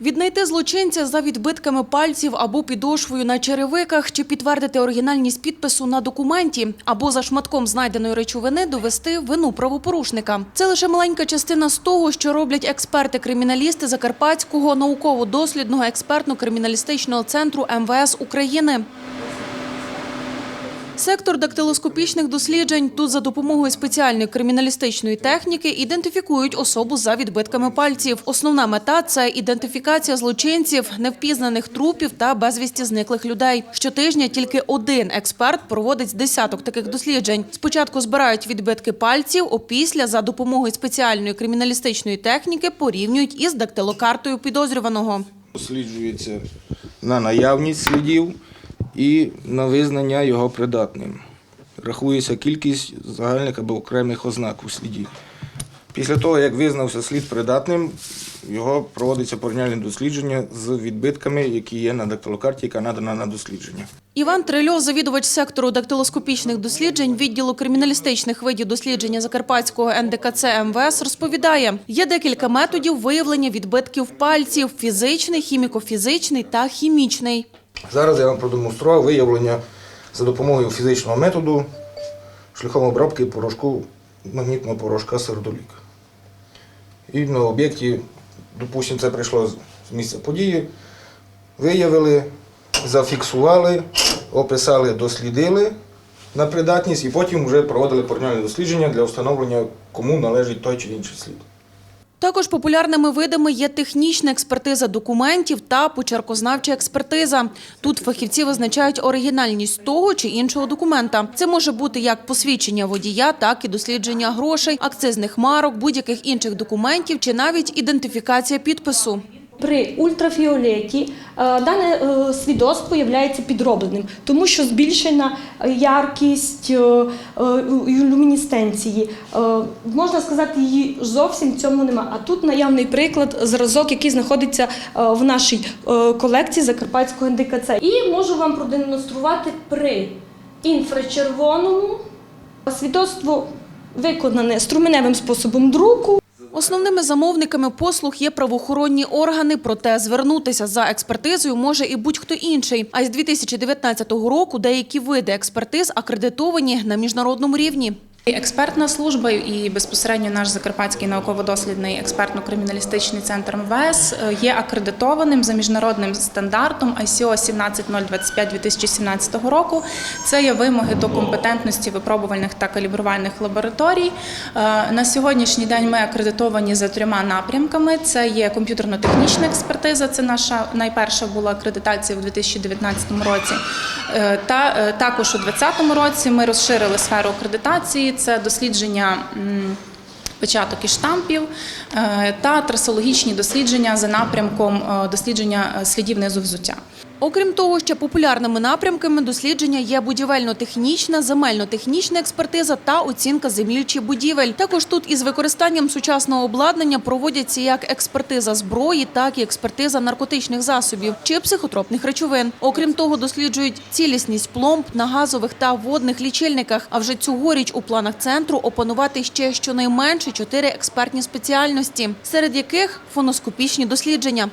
Віднайти злочинця за відбитками пальців або підошвою на черевиках, чи підтвердити оригінальність підпису на документі, або за шматком знайденої речовини довести вину правопорушника. Це лише маленька частина з того, що роблять експерти-криміналісти Закарпатського науково-дослідного експертно-криміналістичного центру МВС України. Сектор дактилоскопічних досліджень тут за допомогою спеціальної криміналістичної техніки ідентифікують особу за відбитками пальців. Основна мета це ідентифікація злочинців, невпізнаних трупів та безвісті зниклих людей. Щотижня тільки один експерт проводить десяток таких досліджень. Спочатку збирають відбитки пальців, опісля за допомогою спеціальної криміналістичної техніки порівнюють із дактилокартою підозрюваного. досліджується на наявність слідів і на визнання його придатним. Рахується кількість загальних або окремих ознак у сліді. Після того, як визнався слід придатним, його проводиться порівняльне дослідження з відбитками, які є на дактилокарті, яка надана на дослідження. Іван Трильов, завідувач сектору дактилоскопічних досліджень відділу криміналістичних видів дослідження Закарпатського НДКЦ МВС, розповідає, є декілька методів виявлення відбитків пальців – фізичний, хіміко-фізичний та хімічний. Зараз я вам продемонстрував виявлення за допомогою фізичного методу шляхом обробки порошку магнітного порошка сердолік. І на об'єкті, допустимо, це прийшло з місця події, виявили, зафіксували, описали, дослідили на придатність і потім вже проводили порівняльне дослідження для встановлення, кому належить той чи інший слід. Також популярними видами є технічна експертиза документів та почеркознавча експертиза. Тут фахівці визначають оригінальність того чи іншого документа. Це може бути як посвідчення водія, так і дослідження грошей, акцизних марок, будь-яких інших документів чи навіть ідентифікація підпису. При ультрафіолеті е, дане е, свідоцтво є підробленим, тому що збільшена яркість е, люмінесценції. Е, Можна сказати, її зовсім цьому нема. А тут наявний приклад, зразок, який знаходиться в нашій колекції Закарпатського НДКЦ. І можу вам продемонструвати при інфрачервоному свідоцтво виконане струменевим способом друку. Основними замовниками послуг є правоохоронні органи, проте звернутися за експертизою може і будь-хто інший. А з 2019 року деякі види експертиз акредитовані на міжнародному рівні. Експертна служба і безпосередньо наш Закарпатський науково-дослідний експертно-криміналістичний центр МВС е, є акредитованим за міжнародним стандартом ICO 17025 2017 року. Це є вимоги до компетентності випробувальних та калібрувальних лабораторій. Е, На сьогоднішній день ми акредитовані за трьома напрямками: це є комп'ютерно-технічна експертиза, це наша найперша була акредитація у 2019 році. Е, Та е, також у 2020 році ми розширили сферу акредитації. Це дослідження. Початок і штампів е, та трасологічні дослідження за напрямком дослідження слідів низу взуття. Окрім того, ще популярними напрямками дослідження є будівельно-технічна, земельно-технічна експертиза та оцінка землі чи будівель. Також тут із використанням сучасного обладнання проводяться як експертиза зброї, так і експертиза наркотичних засобів чи психотропних речовин. Окрім того, досліджують цілісність пломб на газових та водних лічильниках. А вже цьогоріч у планах центру опанувати ще щонайменше чотири експертні спеціальності, серед яких фоноскопічні дослідження.